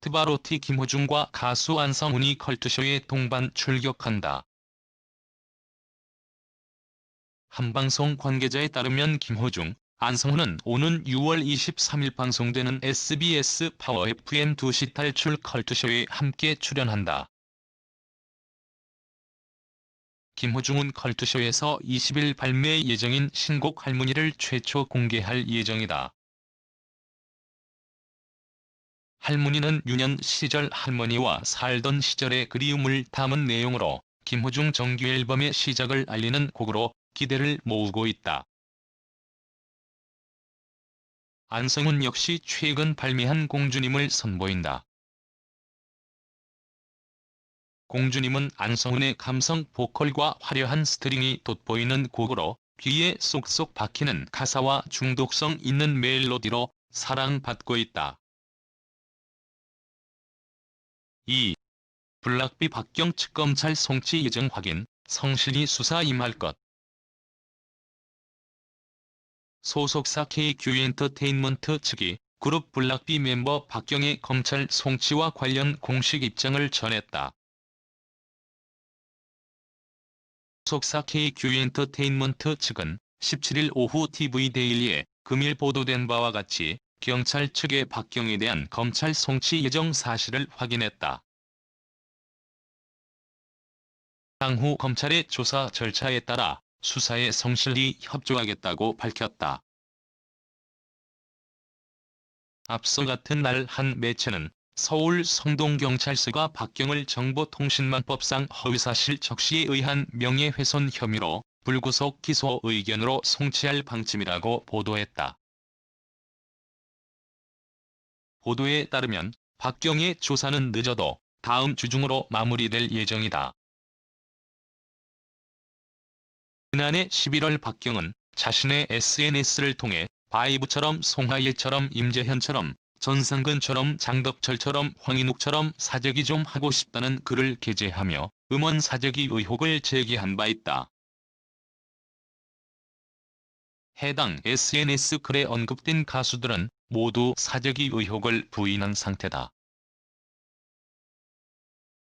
트바로티 김호중과 가수 안성훈이 컬투쇼에 동반 출격한다. 한방송 관계자에 따르면 김호중, 안성훈은 오는 6월 23일 방송되는 SBS 파워 FM 2시 탈출 컬투쇼에 함께 출연한다. 김호중은 컬투쇼에서 20일 발매 예정인 신곡 할머니를 최초 공개할 예정이다. 할머니는 유년 시절 할머니와 살던 시절의 그리움을 담은 내용으로 김호중 정규 앨범의 시작을 알리는 곡으로 기대를 모으고 있다. 안성훈 역시 최근 발매한 공주님을 선보인다. 공주님은 안성훈의 감성 보컬과 화려한 스트링이 돋보이는 곡으로 귀에 쏙쏙 박히는 가사와 중독성 있는 멜로디로 사랑받고 있다. 2. 블락비 박경 측 검찰 송치 예정 확인, 성실히 수사 임할 것. 소속사 KQ엔터테인먼트 측이 그룹 블락비 멤버 박경의 검찰 송치와 관련 공식 입장을 전했다. 소속사 KQ엔터테인먼트 측은 17일 오후 TV데일리에 금일 보도된 바와 같이 경찰 측의 박경에 대한 검찰 송치 예정 사실을 확인했다. 향후 검찰의 조사 절차에 따라 수사에 성실히 협조하겠다고 밝혔다. 앞서 같은 날 한 매체는 서울 성동경찰서가 박경을 정보통신망법상 허위사실 적시에 의한 명예훼손 혐의로 불구속 기소 의견으로 송치할 방침이라고 보도했다. 보도에 따르면 박경의 조사는 늦어도 다음 주 중으로 마무리될 예정이다. 지난해 11월 박경은 자신의 SNS를 통해 바이브처럼 송하예처럼 임재현처럼 전상근처럼 장덕철처럼 황인욱처럼 사재기 좀 하고 싶다는 글을 게재하며 음원 사재기 의혹을 제기한 바 있다. 해당 SNS 글에 언급된 가수들은 모두 사재기 의혹을 부인한 상태다.